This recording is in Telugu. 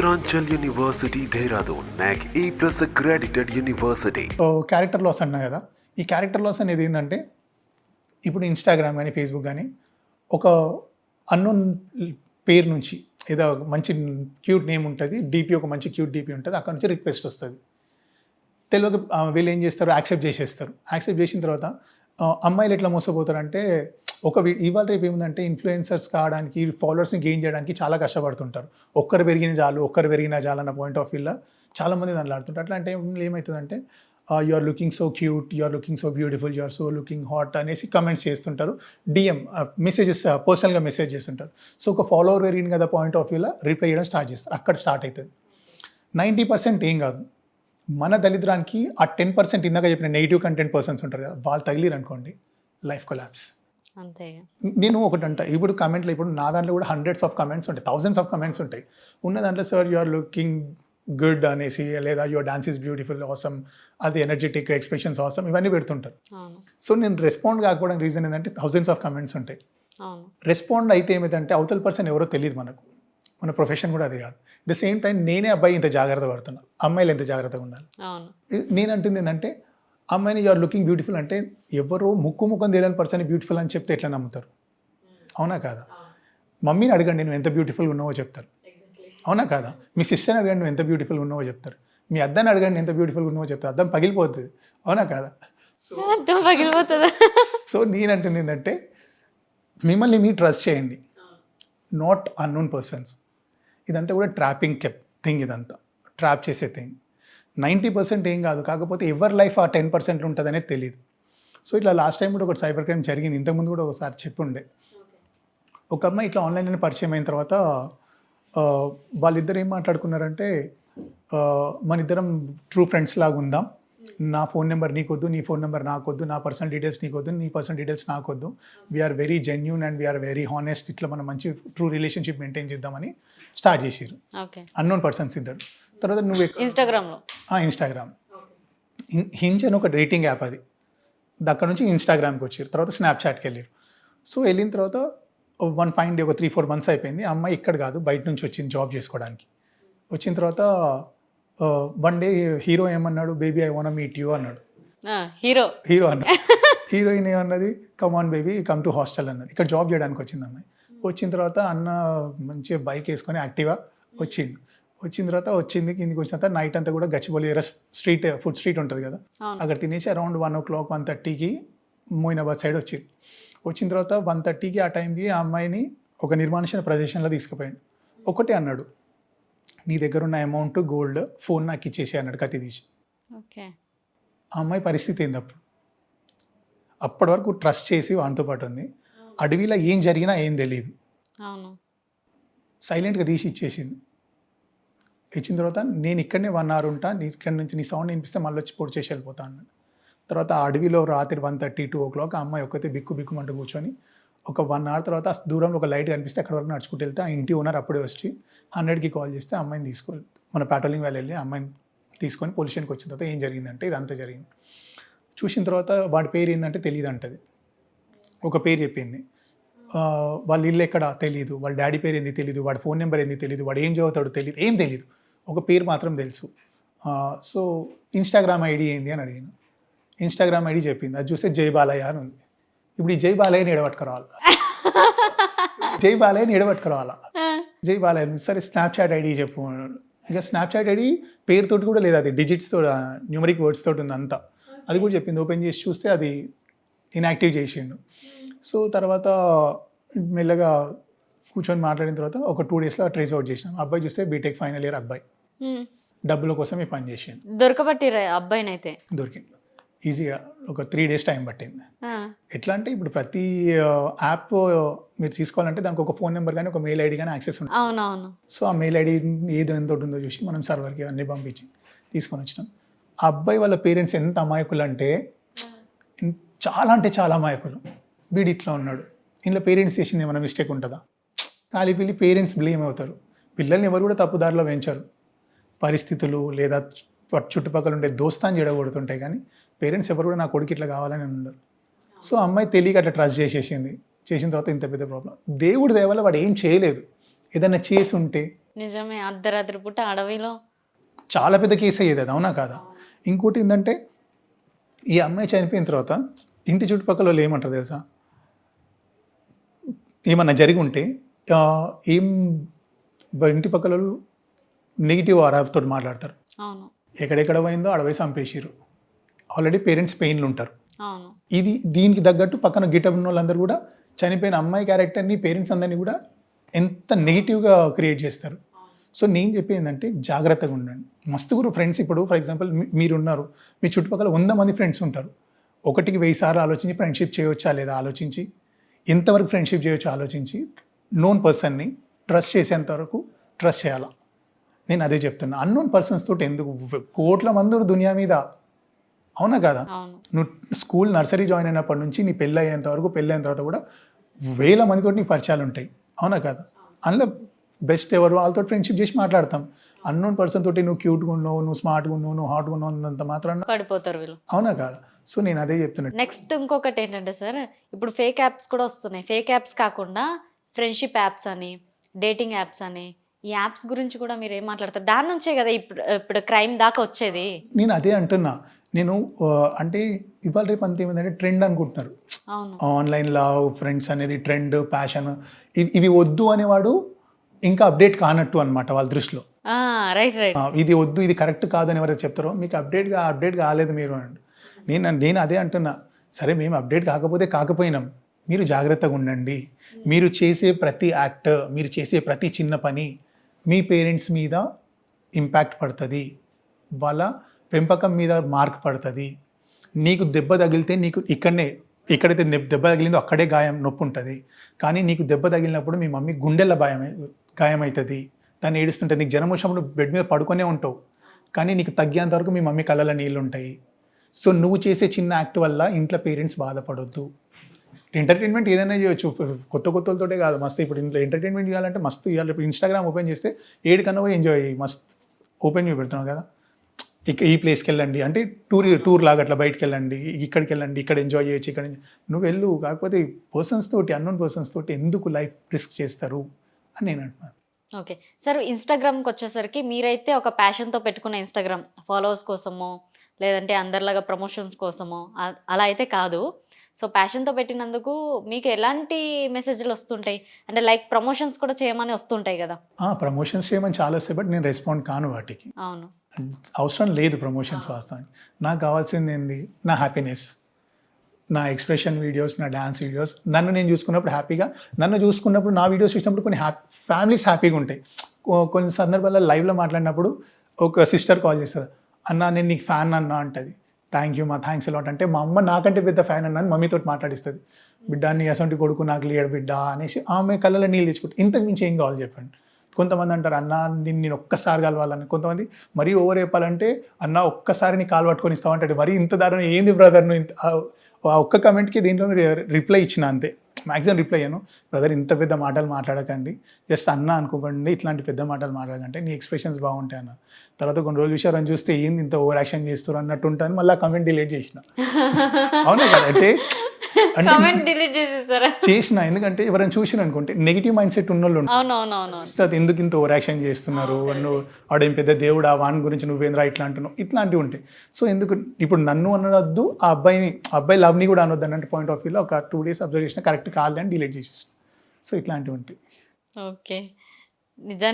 Uttaranchal university Dehradun NAAC A plus accredited university character loss అన్నా కదా? ఈ క్యారెక్టర్ లాస్ అనేది ఏంటంటే ఇప్పుడు ఇన్స్టాగ్రామ్ కానీ ఫేస్బుక్ కానీ ఒక అన్నోన్ పేరు నుంచి ఏదో ఒక మంచి క్యూట్ నేమ్ ఉంటుంది డీపీ ఒక మంచి క్యూట్ డీపీ ఉంటుంది అక్కడ నుంచి రిక్వెస్ట్ వస్తుంది. తెలియక వీళ్ళు ఏం చేస్తారు? యాక్సెప్ట్ చేసేస్తారు. యాక్సెప్ట్ చేసిన తర్వాత అమ్మాయిలు ఎట్లా మోసపోతారంటే ఒక వీ- ఇవాళ రేపు ఏముందంటే ఇన్ఫ్లుయెన్సర్స్ కావడానికి ఫాలోవర్స్ని గెయిన్ చేయడానికి చాలా కష్టపడుతుంటారు. ఒక్కరు పెరిగిన చాలు ఒక్కరు పెరిగిన చాలు అన్న పాయింట్ ఆఫ్ వ్యూలో చాలా మంది దాంట్లో ఆడుతుంటారు. అట్లా అంటే ఏమవుతుందంటే you are looking so cute you are looking so beautiful you are so looking hot అనేసి కమెంట్స్ చేస్తుంటారు. డిఎం మెసేజెస్ పర్సనల్గా మెసేజ్ చేస్తుంటారు. సో ఒక ఫాలోవర్ పెరిగింది కదా పాయింట్ ఆఫ్ వ్యూలో రిప్లై చేయడం స్టార్ట్ చేస్తారు. అక్కడ స్టార్ట్ అవుతుంది. నైంటీ పర్సెంట్ ఏం కాదు. మన దళిద్రానికి ఆ టెన్ పర్సెంట్ ఇందాక చెప్పిన నెగిటివ్ కంటెంట్ పర్సన్స్ ఉంటారు కదా వాళ్ళు తగిలిరు అనుకోండి లైఫ్ కొలాబ్స్ అంతే నేను ఒకటి అంట ఇప్పుడు కమెంట్లో ఇప్పుడు నా దాంట్లో కూడా హండ్రెడ్స్ ఆఫ్ కమెంట్స్ ఉంటాయి థౌసండ్స్ ఆఫ్ కమెంట్స్ ఉంటాయి. ఉన్న దాంట్లో sir you are looking good అనేసి లేదా యువర్ డాన్స్ ఇస్ బ్యూటిఫుల్ అవసరం అది ఎనర్జెటిక్ ఎక్స్ప్రెషన్స్ అవసరం ఇవన్నీ పెడుతుంటారు. సో నేను రెస్పాండ్ కాకపోవడానికి రీజన్ ఏంటంటే థౌసండ్స్ ఆఫ్ కమెంట్స్ ఉంటాయి. రెస్పాండ్ అయితే ఏమిటంటే అవతల పర్సన్ ఎవరో తెలియదు మనకు. మన ప్రొఫెషన్ కూడా అది కాదు. ద సేమ్ టైం నేనే అబ్బాయి ఇంత జాగ్రత్త పడుతున్నా. అమ్మాయిలు ఎంత జాగ్రత్తగా ఉండాలి? అవును. నేను అంటుంది ఏంటంటే అమ్మాయిని యూఆర్ లుకింగ్ బ్యూటిఫుల్ అంటే ఎవరో ముక్కు ముఖం తెలియని పర్సన్ బ్యూటిఫుల్ అని చెప్తే ఎట్లా నమ్ముతారు? అవునా కాదా? మమ్మీని అడగండి నువ్వు ఎంత బ్యూటిఫుల్గా ఉన్నావో చెప్తారు. అవునా కాదా? మీ సిస్టర్ని అడగండి నువ్వు ఎంత బ్యూటిఫుల్గా ఉన్నావో చెప్తారు. మీ అద్దాన్ని అడగండి ఎంత బ్యూటిఫుల్గా ఉన్నావో చెప్తారు. అద్దం పగిలిపోతుంది అవునా కాదా? పగిలిపోతుందా? సో నేను అంటుంది ఏంటంటే మిమ్మల్ని మీరు ట్రస్ట్ చేయండి. నాట్ అన్నోన్ పర్సన్స్ ఇదంతా కూడా ట్రాపింగ్ కెప్ థింగ్ ఇదంతా. ట్రాప్ చేసే థింగ్. నైంటీ పర్సెంట్ ఏం కాదు. కాకపోతే ఎవరి లైఫ్ ఆ టెన్ పర్సెంట్ ఉంటుందనేది తెలియదు సో ఇట్లా లాస్ట్ టైం కూడా ఒకటి సైబర్ క్రైమ్ జరిగింది. ఇంతకుముందు కూడా ఒకసారి చెప్పుండే. ఒక అమ్మాయి ఇట్లా ఆన్లైన్ పరిచయం అయిన తర్వాత వాళ్ళిద్దరు ఏం మాట్లాడుకున్నారంటే మన ఇద్దరం ట్రూ ఫ్రెండ్స్ లాగా ఉందాం. నా ఫోన్ నెంబర్ నీకొద్దు నీ ఫోన్ నెంబర్ నాకొద్దు నా పర్సనల్ డీటెయిల్స్ నీకొద్దు నీ పర్సనల్ డీటెయిల్స్ నాకొద్దు. We're very genuine and we're very honest ఇట్లా మనం మంచి ట్రూ రిలేషన్షిప్ మెయింటైన్ చేద్దామని స్టార్ట్ చేసిరు అన్నోన్ పర్సన్స్ ఇద్దరు. తర్వాత నువ్వు ఎక్క- ఇన్స్టాగ్రామ్ హింజ్ అని ఒక రేటింగ్ యాప్ అది. అక్కడ నుంచి ఇన్స్టాగ్రామ్కి వచ్చారు. తర్వాత స్నాప్చాట్కి వెళ్ళారు. సో వెళ్ళిన తర్వాత వన్ ఫైన్ డే ఒక త్రీ ఫోర్ మంత్స్ అయిపోయింది. అమ్మాయి ఇక్కడ కాదు బయట నుంచి వచ్చింది జాబ్ చేసుకోవడానికి. వచ్చిన తర్వాత వన్ డే హీరో ఏమన్నాడు? Baby I want meet you అన్నాడు. హీరో హీరో అన్నాడు. హీరోయిన్ ఏమన్నది? Come on baby come to hostel అన్నది. ఇక్కడ జాబ్ చేయడానికి వచ్చింది అమ్మాయి. వచ్చిన తర్వాత అన్న మంచిగా బైక్ వేసుకొని యాక్టివ్గా వచ్చిండు. వచ్చిన తర్వాత వచ్చింది కిందికి వచ్చిన తర్వాత నైట్ అంతా కూడా గచ్చిబౌలి స్ట్రీట్ ఫుడ్ స్ట్రీట్ ఉంటుంది కదా. అక్కడ తినేసి around one o'clock one థర్టీకి మోయినాబాద్ సైడ్ వచ్చింది. వచ్చిన తర్వాత వన్ థర్టీకి ఆ టైంకి ఆ అమ్మాయిని ఒక నిర్మానుషణ ప్రదేశంలో తీసుకుపోయాడు. ఒకటే అన్నాడు నీ దగ్గర ఉన్న అమౌంట్ గోల్డ్ ఫోన్ నాకు ఇచ్చేసి అన్నాడు కత్తి తీసి. ఓకే. ఆ అమ్మాయి పరిస్థితి ఏంది అప్పుడు? అప్పటి వరకు ట్రస్ట్ చేసి వానితో పాటు ఉంది. అడవిలో ఏం జరిగినా ఏం తెలియదు సైలెంట్గా తీసి ఇచ్చేసింది. ఇచ్చిన తర్వాత నేను ఇక్కడనే వన్ అవర్ ఉంటా నీ ఇక్కడ నుంచి నీ సౌండ్ వినిపిస్తే మళ్ళీ వచ్చి పొడి చేసి వెళ్ళిపోతా అన్నాడు. తర్వాత అడవిలో రాత్రి one thirty two o'clock ఆ అమ్మాయి ఒక్కతే బిక్కు బిక్కుమంటూ కూర్చొని ఒక వన్ అవర్ తర్వాత దూరంలో ఒక లైట్ కనిపిస్తే అక్కడ వరకు నడుచుకుంటూ వెళ్తే. ఆ ఇంటి ఓనర్ అప్పుడే వచ్చి హండ్రెడ్కి కాల్ చేస్తే అమ్మాయిని తీసుకొని మన పెట్రోలింగ్ వాళ్ళు వెళ్ళి అమ్మాయిని తీసుకొని పోలీస్ స్టేషన్కి వచ్చిన తర్వాత ఏం జరిగిందంటే ఇదంతా జరిగింది. చూసిన తర్వాత వాడి పేరు ఏంటంటే తెలియదు అంటది ఒక పేరు చెప్పింది. వాళ్ళ ఇల్లు ఎక్కడ తెలియదు వాళ్ళ డాడీ పేరు ఏంది తెలియదు వాడి ఫోన్ నెంబర్ ఏంది తెలియదు వాడు ఏం చదువుతాడు తెలియదు ఏం తెలియదు ఒక పేరు మాత్రం తెలుసు. సో ఇన్స్టాగ్రామ్ ఐడి ఏంది అని అడిగిన. ఇన్స్టాగ్రామ్ ఐడి చెప్పింది. అది చూస్తే జై బాలయ్య అని ఉంది. ఇప్పుడు ఈ జై బాలయ్యని ఎడబట్టుకురావాలి జై బాలయ్యని ఎడబట్టుకురావాలా జై బాలయ్య. సరే స్నాప్చాట్ ఐడి చెప్పు. ఇక స్నాప్చాట్ ఐడి పేరుతోటి కూడా లేదు అది. డిజిట్స్తో న్యూమరిక్ వర్డ్స్ తోటి ఉంది అంతా. అది కూడా చెప్పింది. ఓపెన్ చేసి చూస్తే అది ఇన్యాక్టివ్ చేసిండు. సో తర్వాత మెల్లగా కూర్చొని మాట్లాడిన తర్వాత ఒక టూ డేస్లో ట్రేస్ అవుట్ చేసినాం. అబ్బాయి చూస్తే బీటెక్ ఫైనల్ ఇయర్ అబ్బాయి. డబ్బుల కోసమే పని చేసిండు. దొరకబట్టిరా అబ్బాయినైతే? దొరికింది ఈజీగా ఒక త్రీ డేస్ టైం పట్టింది. ఎట్లా అంటే ఇప్పుడు ప్రతి యాప్ మీరు తీసుకోవాలంటే దానికి ఒక ఫోన్ నెంబర్ కానీ ఒక మెయిల్ ఐడి కానీ యాక్సెస్ ఉంటుంది. అవునవును. సో ఆ మెయిల్ ఐడి ఏది ఎంత ఉంటుందో చూసి మనం సర్వర్కి అన్ని పంపించి తీసుకొని వచ్చినాం. ఆ అబ్బాయి వాళ్ళ పేరెంట్స్ ఎంత అమాయకులు అంటే చాలా అంటే చాలా అమాయకులు. వీడు ఇట్లా ఉన్నాడు. ఇంట్లో పేరెంట్స్ చేసింది ఏమైనా మిస్టేక్ ఉంటుందా? ఖాళీ పిల్లి పేరెంట్స్ బ్లేమ్ అవుతారు. పిల్లల్ని ఎవరు కూడా తప్పుదారిలో పెంచారు. పరిస్థితులు లేదా చుట్టు- చుట్టుపక్కల ఉండే దోస్తాన్ని చెడగొడుతుంటాయి కానీ పేరెంట్స్ ఎవరు కూడా నా కొడుకు ఇట్లా కావాలని ఉండరు. సో అమ్మాయి తెలియక అట్లా ట్రస్ట్ చేసేసింది. చేసిన తర్వాత ఇంత పెద్ద ప్రాబ్లం. దేవుడి దయ వల్ల వాడు ఏం చేయలేదు. ఏదైనా చేసి ఉంటే నిజమే అర్ధరాత్రి పూట అడవిలో. చాలా పెద్ద కేసు అయ్యేది అది అవునా కాదా? ఇంకోటి ఏంటంటే ఈ అమ్మాయి చనిపోయిన తర్వాత ఇంటి చుట్టుపక్కల వాళ్ళు ఏమంటారు తెలుసా? ఏమన్నా జరిగి ఉంటే ఏం ఇంటి పక్కల నెగిటివ్ ఆరాతో మాట్లాడతారు. అవును. ఎక్కడెక్కడ పోయిందో అడవై చంపేసిరు ఆల్రెడీ పేరెంట్స్ పెయిన్లు ఉంటారు. ఇది దీనికి తగ్గట్టు పక్కన గిటప్ ఉన్న వాళ్ళందరూ కూడా చనిపోయిన అమ్మాయి క్యారెక్టర్ని పేరెంట్స్ అందరినీ కూడా ఎంత నెగిటివ్గా క్రియేట్ చేస్తారు. సో నేను చెప్పేది ఏంటంటే జాగ్రత్తగా ఉండండి. మస్తు ఫ్రెండ్స్ ఇప్పుడు ఫర్ ఎగ్జాంపుల్ మీరు ఉన్నారు మీ చుట్టుపక్కల వంద మంది ఫ్రెండ్స్ ఉంటారు. ఒకటికి వెయ్యి సార్లు ఆలోచించి ఫ్రెండ్షిప్ చేయవచ్చా లేదా ఆలోచించి? ఎంతవరకు ఫ్రెండ్షిప్ చేయొచ్చో ఆలోచించి నోన్ పర్సన్ని ట్రస్ట్ చేసేంత వరకు ట్రస్ట్ చేయాలా? నేను అదే చెప్తున్నా. అన్నోన్ పర్సన్స్ తోటి ఎందుకు? కోట్ల మంది దునియా మీద. అవునా కదా? నువ్వు స్కూల్ నర్సరీ జాయిన్ అయినప్పటి నుంచి నీ పెళ్ళి అయ్యేంత వరకు పెళ్ళి అయిన తర్వాత కూడా వేల మందితో నీకు పరిచయాలు ఉంటాయి. అవునా కదా? అందులో బెస్ట్ ఎవరు? వాళ్ళతో ఫ్రెండ్షిప్ చేసి మాట్లాడతాం. అన్నోన్ పర్సన్ తోటి నువ్వు క్యూట్గా ఉన్నావు నువ్వు స్మార్ట్గా ఉన్నావు నువ్వు హాట్గా ఉన్నావు అన్నంత మాత్రాన పడిపోతారు వీళ్ళు. అవునా కాదా? సో నేను అదే చెప్తున్నా. నెక్స్ట్ ఇంకొకటి ఏంటంటే సార్ ఇప్పుడు ఫేక్ యాప్స్ కూడా వస్తున్నాయి. ఫేక్ యాప్స్ కాకుండా ఫ్రెండ్షిప్ యాప్స్ అని డేటింగ్ యాప్స్ అని ఈ యాప్స్ గురించి కూడా మీరు ఏం మాట్లాడతారు? దాని నుంచే కదా ఇప్పుడు ఇప్పుడు క్రైమ్ దాకా వచ్చేది. నేను అదే అంటున్నా. నేను అంటే ఇవాళ రేపు అంత ఏమైందంటే ట్రెండ్ అనుకుంటున్నారు. ఆన్లైన్ లవ్ ఫ్రెండ్స్ అనేది ట్రెండ్ ప్యాషన్ ఇవి వద్దు అనేవాడు ఇంకా అప్డేట్ కానట్టు అనమాట వాళ్ళ దృష్టిలో. రైట్ ఇది వద్దు ఇది కరెక్ట్ కాదని ఎవరైతే చెప్తారో మీకు అప్డేట్గా అప్డేట్ కాలేదు మీరు అని. నేను నేను అదే అంటున్నా. సరే మేము అప్డేట్ కాకపోతే కాకపోయినాం. మీరు జాగ్రత్తగా ఉండండి. మీరు చేసే ప్రతి యాక్ట్ మీరు చేసే ప్రతి చిన్న పని మీ పేరెంట్స్ మీద ఇంపాక్ట్ పడుతుంది. వాళ్ళ పెంపకం మీద మార్క్ పడుతుంది. నీకు దెబ్బ తగిలితే నీకు ఇక్కడనే ఎక్కడైతే దెబ్బ తగిలిందో అక్కడే గాయం నొప్పి ఉంటుంది. కానీ నీకు దెబ్బ తగిలినప్పుడు మీ మమ్మీ గుండెల భయం గాయం అవుతుంది దాన్ని ఏడుస్తుంటే నీకు జ్వరం వచ్చినప్పుడు బెడ్ మీద పడుకొనే ఉంటావు. కానీ నీకు తగ్గేంత వరకు మీ మమ్మీ కళ్ళలో నీళ్ళు ఉంటాయి సో నువ్వు చేసే చిన్న యాక్ట్ వల్ల ఇంట్లో పేరెంట్స్ బాధపడొద్దు. ఎంటర్టైన్మెంట్ ఏదైనా చేయొచ్చు. కొత్త కొత్తలతోటే కాదు మస్తు ఇప్పుడు ఇంట్లో ఎంటర్టైన్మెంట్ చేయాలంటే మస్తు ఇవ్వాలి ఇప్పుడు ఇన్స్టాగ్రామ్ ఓపెన్ చేస్తే ఏడు కన్నా పోయి ఎంజాయ్ మస్తు ఓపెన్ చేసి పెడుతున్నాం కదా. ఇక ఈ ప్లేస్కి వెళ్ళండి అంటే టూర్ టూర్ లాగా అట్లా బయటకు వెళ్ళండి ఇక్కడికి వెళ్ళండి ఇక్కడ ఎంజాయ్ చేయొచ్చు. ఇక్కడ నువ్వు వెళ్ళు కాకపోతే పర్సన్స్ తోటి అన్నోన్ పర్సన్స్ తోటి ఎందుకు లైఫ్ రిస్క్ చేస్తారు అని నేను అంటున్నాను. ఓకే. సార్ ఇన్స్టాగ్రామ్కి వచ్చేసరికి మీరైతే ఒక ప్యాషన్తో పెట్టుకున్న ఇన్స్టాగ్రామ్ ఫాలోవర్స్ కోసమో లేదంటే అందరిలాగా ప్రమోషన్స్ కోసమో అలా అయితే కాదు. సో ప్యాషన్తో పెట్టినందుకు మీకు ఎలాంటి మెసేజ్లు వస్తుంటాయి? అంటే లైక్ ప్రమోషన్స్ కూడా చేయమని వస్తుంటాయి కదా. ప్రమోషన్స్ చేయమని చాలా వస్తాయి బట్ నేను రెస్పాండ్ కాను వాటికి. అవును. అవసరం లేదు ప్రమోషన్స్ వాస్తవానికి. నాకు కావాల్సింది ఏంది? నా హ్యాపీనెస్. నా ఎక్స్ప్రెషన్ వీడియోస్ నా డ్యాన్స్ వీడియోస్ నన్ను నేను చూసుకున్నప్పుడు హ్యాపీగా నన్ను చూసుకున్నప్పుడు నా వీడియోస్ చూసినప్పుడు కొన్ని హ్యాపీ ఫ్యామిలీస్ హ్యాపీగా ఉంటాయి. కొన్ని సందర్భాల్లో లైవ్లో మాట్లాడినప్పుడు ఒక సిస్టర్ కాల్ చేస్తుంది అన్న నేను నీకు ఫ్యాన్ అన్న అంటది. థ్యాంక్ యూ మా థ్యాంక్స్ అలాట్ అంటే మా అమ్మ నాకంటే పెద్ద ఫ్యాన్ అన్నాను మమ్మీతో మాట్లాడిస్తుంది. బిడ్డ నీ అసంటి కొడుకు నాకు లేడు బిడ్డ అనేసి ఆమె కళ్ళలో నీళ్ళు తెచ్చుకుంటుంది. ఇంతకు మించి ఏం కావాలి చెప్పండి. కొంతమంది అంటారు అన్న నిన్ను నేను ఒక్కసారి కలవాలని. కొంతమంది మరీ ఓవర్ చెప్పాలంటే అన్న ఒక్కసారి నీ కాలు పట్టుకొని ఇస్తామంటాడు మరీ ఇంత దారుణం ఏంది బ్రదర్ నువ్వు ఇంత ఆ- ఒక్క కమెంట్కి దీంట్లో రిప్లై ఇచ్చిన అంతే. మ్యాక్సిమం రిప్లై అయ్యాను బ్రదర్ ఇంత పెద్ద మాటలు మాట్లాడకండి. జస్ట్ అన్న అనుకోకండి ఇట్లాంటి పెద్ద మాటలు మాట్లాడకంటే నీ ఎక్స్ప్రెషన్స్ బాగుంటాయి అన్న. తర్వాత కొన్ని రోజులు విషయాలను చూస్తే ఏంది ఇంత ఓవర్ యాక్షన్ చేస్తారు అన్నట్టు ఉంటుంది మళ్ళీ కమెంట్ డిలీట్ చేసిన. అవునా కదా? అంటే కామెంట్ డిలీట్ చేసేసారా చేసిన ఎందుకంటే ఎవరైనా చూసిన అనుకుంటే నెగిటివ్ మైండ్ సెట్ ఉన్న వాళ్ళు. అవునవునవును ఎందుకు ఇంత ఓవర్ యాక్షన్ చేస్తున్నారు? నువ్వు ఆడేం పెద్ద దేవుడా? వాని గురించి నువ్వేంద్రా ఇట్లా అంటున్నావు? ఇట్లాంటివి ఉంటాయి. సో ఎందుకు ఇప్పుడు నన్ను అనొద్దు ఆ అబ్బాయిని అబ్బాయి లవ్ని కూడా అనొద్దు అన్నట్టు పాయింట్ ఆఫ్ వ్యూలో ఒక టూ డేస్ అబ్జర్వ్ చేసిన కరెక్ట్ కాదు అని డిలీట్ చేసేసిన. సో ఇట్లాంటివి ఉంటాయి. ఓకే నిజానికి